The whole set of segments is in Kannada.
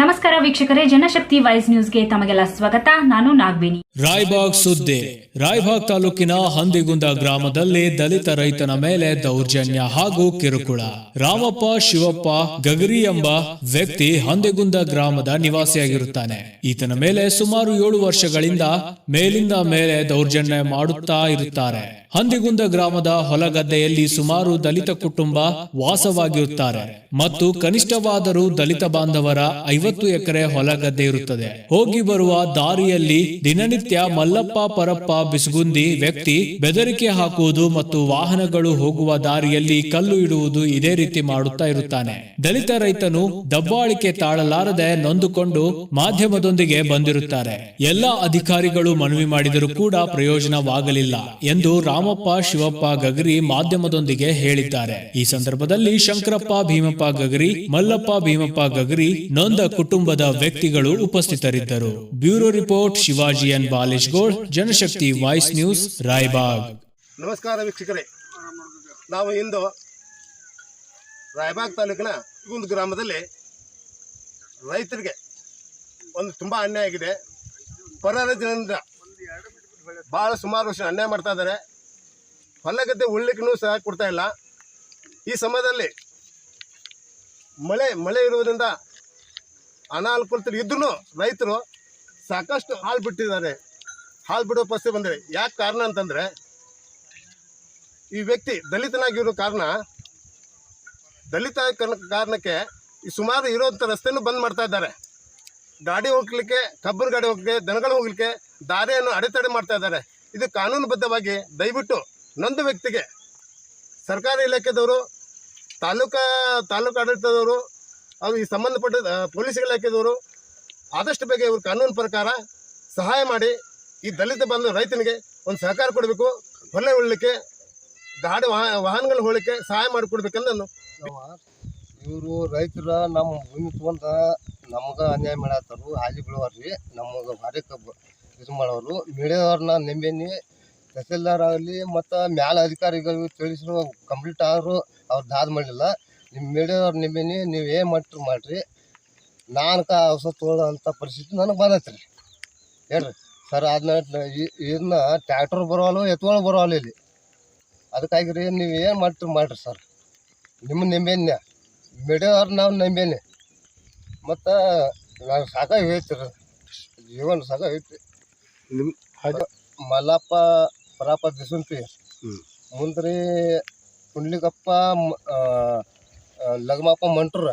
ನಮಸ್ಕಾರ ವೀಕ್ಷಕರೇ, ಜನಶಕ್ತಿ ವೈಸ್ ನ್ಯೂಸ್ಗೆ ತಮಗೆಲ್ಲ ಸ್ವಾಗತ. ನಾನು ನಾಗವೇಣಿ. ರಾಯ್ಬಾಗ್ ಸುದ್ದಿ. ರಾಯ್ಬಾಗ್ ತಾಲೂಕಿನ ಹಂದಿಗುಂದ ಗ್ರಾಮದಲ್ಲಿ ದಲಿತ ರೈತನ ಮೇಲೆ ದೌರ್ಜನ್ಯ ಹಾಗೂ ಕಿರುಕುಳ. ರಾಮಪ್ಪ, ಶಿವಪ್ಪ, ಗಗರಿ ಎಂಬ ವ್ಯಕ್ತಿ ಹಂದಿಗುಂದ ಗ್ರಾಮದ ನಿವಾಸಿಯಾಗಿರುತ್ತಾನೆ. ಈತನ ಮೇಲೆ ಸುಮಾರು ಏಳು ವರ್ಷಗಳಿಂದ ಮೇಲಿಂದ ಮೇಲೆ ದೌರ್ಜನ್ಯ ಮಾಡುತ್ತಾ ಇರುತ್ತಾರೆ. ಹಂದಿಗುಂದ ಗ್ರಾಮದ ಹೊಲಗದ್ದೆಯಲ್ಲಿ ಸುಮಾರು ದಲಿತ ಕುಟುಂಬ ವಾಸವಾಗಿರುತ್ತಾರೆ ಮತ್ತು ಕನಿಷ್ಠವಾದರೂ ದಲಿತ ಬಾಂಧವರ ಐವತ್ತು ಎಕರೆ ಹೊಲಗದ್ದೆ ಇರುತ್ತದೆ. ಹೋಗಿ ಬರುವ ದಾರಿಯಲ್ಲಿ ದಿನನಿತ್ಯ ಮಲ್ಲಪ್ಪ ಪರಪ್ಪ ಬಿಸುಗುಂದಿ ವ್ಯಕ್ತಿ ಬೆದರಿಕೆ ಹಾಕುವುದು ಮತ್ತು ವಾಹನಗಳು ಹೋಗುವ ದಾರಿಯಲ್ಲಿ ಕಲ್ಲು ಇಡುವುದು ಇದೇ ರೀತಿ ಮಾಡುತ್ತಾ ಇರುತ್ತಾನೆ. ದಲಿತ ರೈತನು ದಬ್ಬಾಳಿಕೆ ತಾಳಲಾರದೆ ನೊಂದುಕೊಂಡು ಮಾಧ್ಯಮದೊಂದಿಗೆ ಬಂದಿರುತ್ತಾರೆ. ಎಲ್ಲಾ ಅಧಿಕಾರಿಗಳು ಮನವಿ ಮಾಡಿದರೂ ಕೂಡ ಪ್ರಯೋಜನವಾಗಲಿಲ್ಲ ಎಂದು ರಾಮಪ್ಪ ಶಿವಪ್ಪ ಗಗರಿ ಮಾಧ್ಯಮದೊಂದಿಗೆ ಹೇಳಿದ್ದಾರೆ. ಈ ಸಂದರ್ಭದಲ್ಲಿ ಶಂಕರಪ್ಪ, ಭೀಮಪ್ಪ ಗಗರಿ, ಮಲ್ಲಪ್ಪ, ಭೀಮಪ್ಪ ಗಗರಿ, ನೊಂದ ಕುಟುಂಬದ ವ್ಯಕ್ತಿಗಳು ಉಪಸ್ಥಿತರಿದ್ದರು. Bureau report, Shivaji N. Baleshgowd, Janashakti voice news, Raibag. ನಮಸ್ಕಾರ ವೀಕ್ಷಕರೇ. ನಾವು ಇಂದು ರಾಯಬಾಗ್ ತಾಲೂಕಿನ ಒಂದು ಗ್ರಾಮದಲ್ಲಿ ರೈತರಿಗೆ ಒಂದು ತುಂಬ ಅನ್ಯಾಯ ಆಗಿದೆ. ಪರ ಜನರಿಂದ ಭಾಳ ಸುಮಾರು ವರ್ಷ ಅನ್ಯಾಯ ಮಾಡ್ತಾ ಇದ್ದಾರೆ. ಹೊಲಗದ್ದೆ ಉಳ್ಳಿಕ್ಕೂ ಸಹ ಕೊಡ್ತಾ ಇಲ್ಲ. ಈ ಸಮಯದಲ್ಲಿ ಮಳೆ ಮಳೆ ಇರುವುದರಿಂದ ಅನಾನುಕೂಲತೆ ಇದ್ರೂ ರೈತರು ಸಾಕಷ್ಟು ಹಾಲು ಬಿಟ್ಟಿದ್ದಾರೆ. ಹಾಲು ಬಿಡೋ ಪರಿಸ್ಥಿತಿ ಬಂದಿದೆ. ಯಾಕೆ ಕಾರಣ ಅಂತಂದರೆ ಈ ವ್ಯಕ್ತಿ ದಲಿತನಾಗಿರೋ ಕಾರಣ ದಲಿತ ಕಾರಣಕ್ಕೆ ಈ ಸುಮಾರು ಇರೋಂಥ ರಸ್ತೆನೂ ಬಂದ್ ಮಾಡ್ತಾ ಇದ್ದಾರೆ. ಗಾಡಿ ಹೋಗ್ಲಿಕ್ಕೆ, ಕಬ್ಬನ ಗಾಡಿ ಹೋಗ್ಲಿಕ್ಕೆ, ದನಗಳು ಹೋಗ್ಲಿಕ್ಕೆ ದಾರಿಯನ್ನು ಅಡೆತಡೆ ಮಾಡ್ತಾ ಇದ್ದಾರೆ. ಇದು ಕಾನೂನುಬದ್ಧವಾಗಿ ದಯವಿಟ್ಟು ನೊಂದು ವ್ಯಕ್ತಿಗೆ ಸರ್ಕಾರಿ ಇಲಾಖೆದವರು, ತಾಲೂಕಾ, ತಾಲೂಕು ಆಡಳಿತದವರು ಅವರು ಈ ಸಂಬಂಧಪಟ್ಟ ಪೊಲೀಸ್ ಇಲಾಖೆದವರು ಆದಷ್ಟು ಬೇಗ ಇವರು ಕಾನೂನು ಪ್ರಕಾರ ಸಹಾಯ ಮಾಡಿ ಈ ದಲಿತ ಬಂದು ರೈತನಿಗೆ ಒಂದು ಸಹಕಾರ ಕೊಡಬೇಕು, ಹೊಲ ಉಳ್ಳಿಕ್ಕೆ, ಗಾಡಿ ವಾಹನ ವಾಹನಗಳು ಹೋಗಲಿಕ್ಕೆ ಸಹಾಯ ಮಾಡಿಕೊಡ್ಬೇಕಂತ ನಾನು ಇವರು ರೈತರ ನಮ್ಮ ಭೂಮಿ ತಗೊಂಡ ನಮ್ಗೆ ಅನ್ಯಾಯ ಮಾಡತ್ತಾರು ಹಾಲಿ ಬೀಳೋರ್ರಿ ನಮಗೆ ಭಾರಿ ಇದು ಮಾಡೋರು. ಮೀಡಿಯಾದವ್ರನ್ನ ನೆಂಬೇನಿ ತಹಸೀಲ್ದಾರ್ ಆಗಲಿ ಮತ್ತು ಮ್ಯಾಲ ಅಧಿಕಾರಿಗಳು ತಿಳಿಸಿರು ಕಂಪ್ಲೀಟ್ ಆದರೂ ಅವ್ರು ದಾದ್ ಮಾಡಲಿಲ್ಲ ನಿಮ್ಮ ಮೀಡಿಯಾದವ್ರು ನೆಂಬೇನಿ ನೀವು ಏನು ಮಾಡ್ರಿ ಮಾಡಿರಿ. ನಾನು ಕಾ ಔಷಧ ತೊಗೊಳ್ಳೋ ಪರಿಸ್ಥಿತಿ ನನಗೆ ಬಂದೈತೆ ರೀ ಹೇಳ್ರಿ. ಸರ್ ಅದನ್ನ ಇದನ್ನ ಟ್ಯಾಕ್ಟ್ರ್ ಬರೋಲ್ಲ ಎತ್ಕೊಳ್ಳೋ ಬರೋಲ್ಲ ಇಲ್ಲಿ. ಅದಕ್ಕಾಗಿ ರೀ ನೀವು ಏನು ಮಾಡ್ತೀರಿ ಮಾಡಿರಿ ಸರ್. ನಿಮ್ಮ ನಿಂಬೆನ್ಯ ಮೀಡಿಯಾದವ್ರು ನಾವು ನಂಬೇನೆ ಮತ್ತು ನಾನು ಸಾಕಾಗಿ ಹೇಳ್ತೀರ ಜೀವನ ಸಾಕಾಗೈತಿ ನಿಮ್ಮ ಅದು ಮಲ್ಲಪ್ಪ ಪರಾಪ ದಿಸುಂಪಿ. ಮುಂದ್ರಿ ಕುಂಡ್ಲಿಗಪ್ಪ ಲಗಮಪ್ಪ ಮಂಟ್ರ.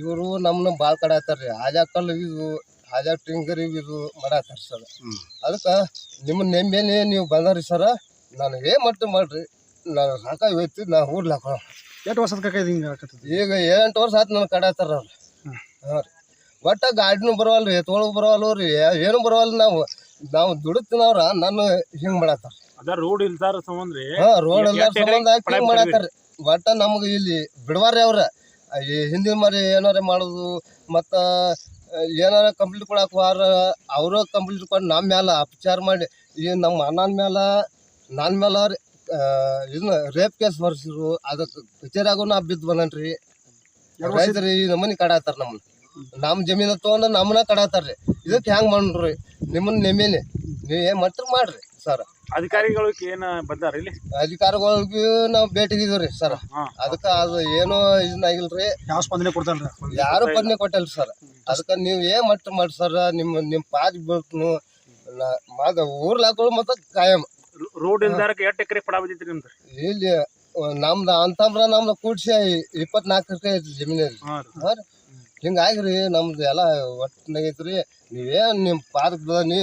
ಇವರು ನಮ್ಮನ್ನ ಭಾಳ ಕಡೆ ಆತಾರ್ರಿ. ಹಾಜಾಕಲ್ ಇದು ಹಾಜಾ ಟಿಂಗರ್ ಇದು ಮಾಡಾತಾರ ಸರ್. ಅದಕ್ಕೆ ನಿಮ್ಮ ನೆಂಬೇನೆ ನೀವು ಬಂದಾರಿ ಸರ. ನನಗೆ ಮಟ್ಟ ಮಾಡ್ರಿ. ನಾನು ಸಾಕಾಗಿ ಹೋಯ್ತು ನಾ ಊರ್ಲಾಕ ಎಷ್ಟು ವರ್ಷದ ಕಕ್ಕ ಹಿಂಗೆ ಆಗತ್ತದ ಈಗ ಎಂಟು ವರ್ಷ ಆಯ್ತು ನನ್ನ ಕಡೆ ಆತಾರ ಅವ್ರು. ಹಾಂ ರೀ. ಒಟ್ಟ ಗಾಡಿನೂ ಬರವಲ್ಲ ರೀ ಎತ್ಕೊಳಕ್ ಬರವಲ್ಲ ರೀ ಏನು ಬರವಲ್ಲ ನಾವು. ನಾವು ದುಡುತ್ತಿನವ್ರ ನಾನು ಹಿಂಗೆ ಮಾಡತ್ತಾರ. ಅದ ರೋಡ್ ಇಲ್ದಾರ ಸಂಬಂಧ ರೀ ಹಾಂ ರೋಡ್ ಎಲ್ಲ ಎಷ್ಟ್ ಎಕರೆ ಸಂಬಂಧ ಪಡ ಹಿಂಗೆ ಮಾಡತ್ತಾರ ಒಟ್ಟ ನಮ್ಗ ಇಲ್ಲಿ ಬಿಡವಾರ್ರಿ ಅವ್ರ. ಈ ಹಿಂದಿನ ಮರಿ ಏನಾರ ಮಾಡೋದು ಮತ್ತ ಏನಾರ ಕಂಪ್ಲೀಟ್ ಕೊಡಾಕ ವಾರ ಅವರು ಕಂಪ್ಲೀಟ್ ಕೊಟ್ಟು ನಮ್ಮ ಮ್ಯಾಲ ಅಪಚಾರ ಮಾಡಿ ಈ ನಮ್ಮ ಅಣ್ಣನ ಮ್ಯಾಲ ನನ್ನ ಮ್ಯಾಲ ಇದನ್ನ ರೇಪ್ ಕೇಸ್ ಬರ್ಸಿರು ಅದಕ್ಕೆ ಕಚೇರಿಯಾಗೂ ನಾ ಬಿದ್ದು ಬಂದನ್ರಿ. ರೈತರಿ ಈ ನಮ್ಮನಿ ಕಡಾತಾರ ನಮ್ಮನ್ನ. ನಮ್ಮ ಜಮೀನ ತೊಗೊಂಡು ನಮ್ಮನ್ನ ಕಡಾತಾರ್ರಿ. ಇದಕ್ಕೆ ಹೆಂಗ್ ಮಾಡ್ರಿ? ನಿಮ್ಮನ್ನ ನೆಮ್ಮೇನೆ ನೀವು ಏನು ಮಾಡ್ತೀರಿ ಮಾಡ್ರಿ ಸರ್? ಅಧಿಕಾರಿಗಳು ಏನ ಬಂದಾರ ಇಲ್ಲಿ? ಅಧಿಕಾರಿಗಳಿಗೆ ನಾವು ಭೇಟಿಗಿದ್ದೀವಿ ರೀ ಸರ್. ಅದಕ್ಕೆ ಅದು ಏನೋ ಇದನ್ನಾಗಿಲ್ರಿ ಯಾವ ಸ್ಪಂದನೆ ಕೊಡ್ತಾರ ಯಾರು ಸ್ಪಂದನೆ ಕೊಟ್ಟಲ್ರಿ ಸರ್. ಅದಕ್ಕೆ ನೀವು ಏನು ಮಟ್ಟ ಮಾಡಿ ಸರ್ ನಿಮ್ಮ ನಿಮ್ಮ ಪಾದ ಬೀಳ್ತು ಮಾದ ಊರ್ಲಾಕೊಳ್ಳು ಮತ್ತೆ ಕಾಯಂ. ರೋಡ್ ಇಲ್ದಾರಕ್ಕೆ ಎಷ್ಟು ಎಕರೆ ಪಡ ಬಿದ್ದೈತ್ರಿ ನಿಮ್ದು? ಇಲ್ಲಿ ನಮ್ದು ಅಂತಂದ್ರ ನಮ್ದು ಕೂಡ್ಸಿ ಇಪ್ಪತ್ನಾಲ್ಕು ಎಕರೆ ಐತಿ ಜಮೀನಲ್ಲಿ ಹಾಂ ರೀ. ಹಾಂ ನಮ್ದು ಎಲ್ಲ ಒಟ್ಟಿನಾಗೈತ್ರಿ ನೀವೇನು ನಿಮ್ಮ ಪಾದಕ್ಕೆ ಬದನಿ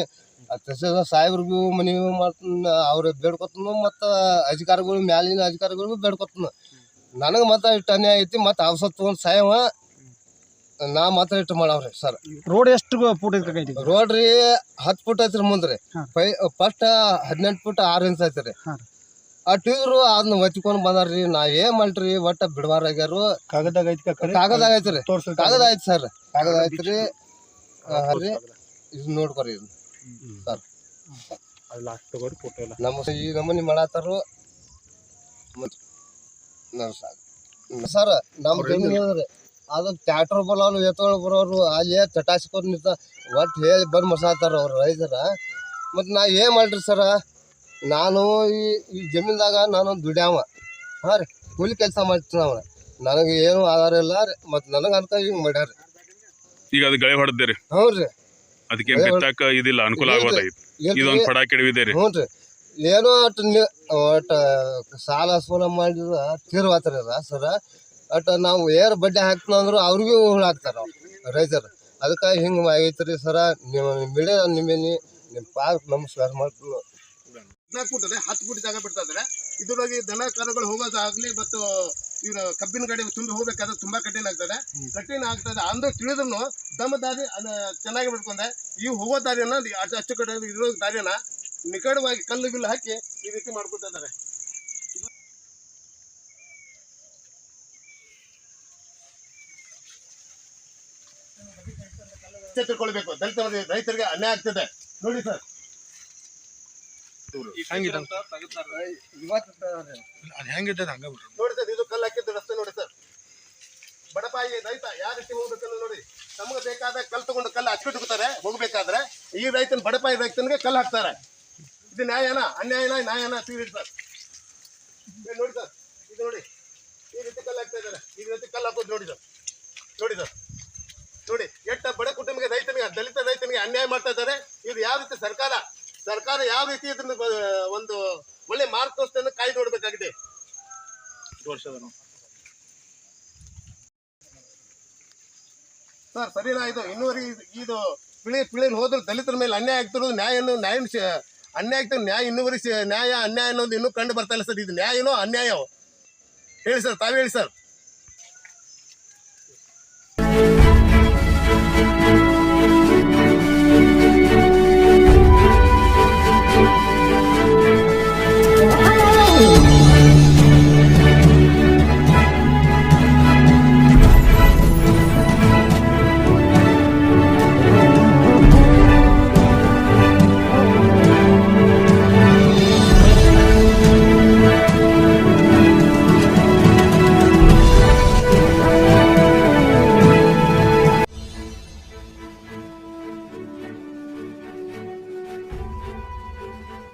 ಸಾಹೇಬ್ರಿಗೂ ಮನವಿ ಮಾಡ್ತಾನ ಅವ್ರ ಬೇಡ್ಕೊತನು ಮತ್ತು ಅಧಿಕಾರಿಗಳು ಮ್ಯಾಲಿನ ಅಧಿಕಾರಿಗಳಿಗೂ ಬೇಡ್ಕೊತನು. ನನಗೆ ಮತ್ತೆ ಇಷ್ಟು ಅನ್ಯಾಯ ಐತಿ ಮತ್ತು ಅವಸತ್ತು ಒಂದು ಸಾಯವ. ನಾ ಮಾತ್ರ ಇಟ್ಟು ಮಾಡವ್ರಿ ಸರ್. ರೋಡ್ ಎಷ್ಟು ಫುಟ್ ಐತಿ ರೋಡ್ ರೀ ಹತ್ತು ಫುಟ್ ಐತ್ರಿ ಮುಂದ್ರಿ. ಪೈ ಫಸ್ಟ್ ಹದಿನೆಂಟು ಫುಟ್ ಆರು ಇಂಚ್ ಐತಿ ರೀ ಹಾ. ಅಟ್ ಇವ್ರು ಅದನ್ನ ಒತ್ಕೊಂಡು ಬಂದಾರ್ರಿ ನಾ ಏನ್ ಮಾಡ್ರಿ? ಒಟ್ಟ ಬಿಡಬಾರ್ಯಾಗ್ಯಾರು ಕಾಗದಾಗ ಐತಿ ಕಾಗದ ಐತ್ರಿ. ಕಾಗದ ಐತಿ ಸರ್. ಕಾಗದ ಐತ್ರಿ. ಇದು ನೋಡ್ಕೊರಿ ಇದನ್ನ. ಸರ್. ಲಾಸ್ಟ್ ತಗೋರಿ ಫೋಟೋ ಎಲ್ಲ. ನಮ್ಮ ಈ ನಮೂನಿ ಮಾಡತ್ತಾರು ಮತ್ತು ನಾವ್ ಸಾಕ್ ಸರ್ ನಮ್ಮ ಜಮೀನು ಅದ ರೀ ಅದು ಟ್ಯಾಕ್ಟರ್ ಬರೋರು ಎತ್ತುಗಳು ಬರೋರು ಅಲ್ಲಿ ಚಟಾಸ್ಕೊಂಡು ನಿಂತ ಒಟ್ಟು ಹೇಳಿ ಬಂದು ಮಸಾತಾರ ಅವ್ರು ರೈತರ. ಮತ್ತು ನಾ ಏನು ಮಾಡ್ರಿ ಸರ? ನಾನು ಈ ಈ ಜಮೀನ್ದಾಗ ನಾನು ದುಡ್ಯಾವ. ಹಾಂ ರೀ ಕೂಲಿ ಕೆಲಸ ಮಾಡ್ತೀನಿ ಅವನ. ನನಗೆ ಏನು ಆಧಾರ ಇಲ್ಲ ರೀ ಮತ್ತು ನನಗೆ ಅಂತ ಹಿಂಗೆ ಮಾಡ್ಯಾರ ಈಗ ಅದು ಗಳೆ ಹೊಡೆದ್ರಿ ಹ್ಞೂ ರೀ ಅದಕ್ಕೆ ಬಿತ್ತಾಕ ಇದಿಲ್ಲ ಅನುಕೂಲ. ಆಗೋದಾಗಿತ್ತು ಇದೊಂದು ಪಡ ಕೆಡವಿದೆ ರೀ. ಹ್ಞೂ ರೀ. ಏನೋ ಅಟ್ ಅಟ್ ಒಟ್ಟು ಸಾಲ ಸೂಲ ಮಾಡಿದ್ರೆ ತೀರ್ವಾತಾರಲ್ಲ ಸರ ಅಟ್ ನಾವು ಏರ್ ಬಡ್ಡಿ ಹಾಕ್ತಂದ್ರು ಅವ್ರಿಗೂ ಹುಳು ಹಾಕ್ತಾರೆ ಅವ್ರು ರೈತರು. ಅದಕ್ಕೆ ಹಿಂಗೆ ಆಗೈತೆ ರೀ ಸರ ನಿಮ್ಮ ಮಿಳೆ ನಿಮ್ಮೇನಿ ನಿಮ್ಮ ಪಾರ್ಕ್ ನಮಸ್ಕಾರ ಮಾಡ್ತೀನಿ ಹದಿನಾಲ್ಕು ಫುಟ್ ಹತ್ತು ಫುಟ್ ಜಾಗ ಬಿಡ್ತಾ ಇದ್ದಾರೆ ಇದ್ರೊಳಗೆ ದನ ಕರುಗಳು ಹೋಗೋದಾಗ್ಲಿ ಮತ್ತು ಇವ್ರ ಕಬ್ಬಿನ ಗಡಿ ತುಂಬಿ ಹೋಗ್ಬೇಕಾದ್ರೆ ತುಂಬಾ ಕಠಿಣ ಆಗ್ತದೆ ಕಠಿಣ ಆಗ್ತದೆ ಅಂದ್ರೆ ತಿಳಿದ್ರು ದಮ್ಮ ದಾರಿ ಚೆನ್ನಾಗಿ ಬಿಡ್ಕೊಂಡೆ ಈ ಹೋಗೋ ದಾರಿಯನ್ನ ಅಚ್ಚ ಅಚ್ಚು ಕಡೆ ಇರೋ ದಾರಿಯನ್ನ ನಿಕಟವಾಗಿ ಕಲ್ಲು ಬಿಲ್ಲು ಹಾಕಿ ಈ ರೀತಿ ಮಾಡ್ಕೊತಾ ಇದ್ದಾರೆ ತಿಳ್ಕೊಳ್ಬೇಕು ದಲಿತ ರೈತರಿಗೆ ಅನ್ಯಾಯ ಆಗ್ತದೆ ನೋಡಿ ಸರ್ ನೋಡಿ ಸರ್ ಇದು ಕಲ್ಲು ಹಾಕಿದ್ದು ರಸ್ತೆ ನೋಡಿ ಸರ್ ಬಡಪಾಯಿ ರೈತ, ಯಾವ ರೀತಿ ಹೋಗ್ಬೇಕನ್ನ ನೋಡಿ. ನಮ್ಗೆ ಬೇಕಾದ ಕಲ್ಲು ತಗೊಂಡು ಕಲ್ಲು ಹಚ್ಬಿಟ್ಬಿಡ್ತಾರೆ ಹೋಗ್ಬೇಕಾದ್ರೆ ಈ ರೈತನ ಬಡಪಾಯಿ ರೈತನಿಗೆ ಕಲ್ಲು ಹಾಕ್ತಾರೆ. ಇದು ನ್ಯಾಯನ, ಅನ್ಯಾಯನ, ನ್ಯಾಯನ ತೀರಿ ಸರ್ ನೋಡಿ ಸರ್ ಇದು ನೋಡಿ. ಈ ರೀತಿ ಕಲ್ಲು ಹಾಕ್ತಾ ಇದ್ದಾರೆ. ಈ ರೀತಿ ಕಲ್ಲು ಹಾಕೋದು ನೋಡಿ ಸರ್ ನೋಡಿ ಸರ್ ನೋಡಿ, ಎಟ್ಟ ಬಡ ಕುಟುಂಬಕ್ಕೆ ರೈತನಿಗೆ, ದಲಿತ ರೈತನಿಗೆ ಅನ್ಯಾಯ ಮಾಡ್ತಾ ಇದ್ದಾರೆ. ಇದು ಯಾವ ರೀತಿ ಸರ್ಕಾರ ಸರ್ಕಾರ ಯಾವ ರೀತಿ ಇದನ್ನ ಒಂದು ಒಳ್ಳೆ ಮಾರ್ಗದರ್ಶನ ಕಾಯ್ದು ನೋಡ್ಬೇಕಾಗಿದೆ? ಸರ್ ಸರಿ ಇದು? ಇನ್ನೂವರೆಗೆ ಇದು- ಪಿಳಿ ಪಿಳಿ ಹೋದ್ರೆ ದಲಿತರ ಮೇಲೆ ಅನ್ಯಾಯ ಆಗ್ತಿರೋದು ನ್ಯಾಯ ನ್ಯಾಯ ಅನ್ಯಾಯ ಆಗ್ತಿರೋ ನ್ಯಾಯ ಇನ್ನೂವರೆಗೆ ನ್ಯಾಯ ಅನ್ಯಾಯ ಅನ್ನೋದು ಇನ್ನೂ ಕಂಡು ಬರ್ತಾ ಇಲ್ಲ ಸರ್. ಇದು ನ್ಯಾಯನೋ ಅನ್ಯಾಯೋ ಹೇಳಿ ಸರ್, ತಾವೇ ಹೇಳಿ ಸರ್.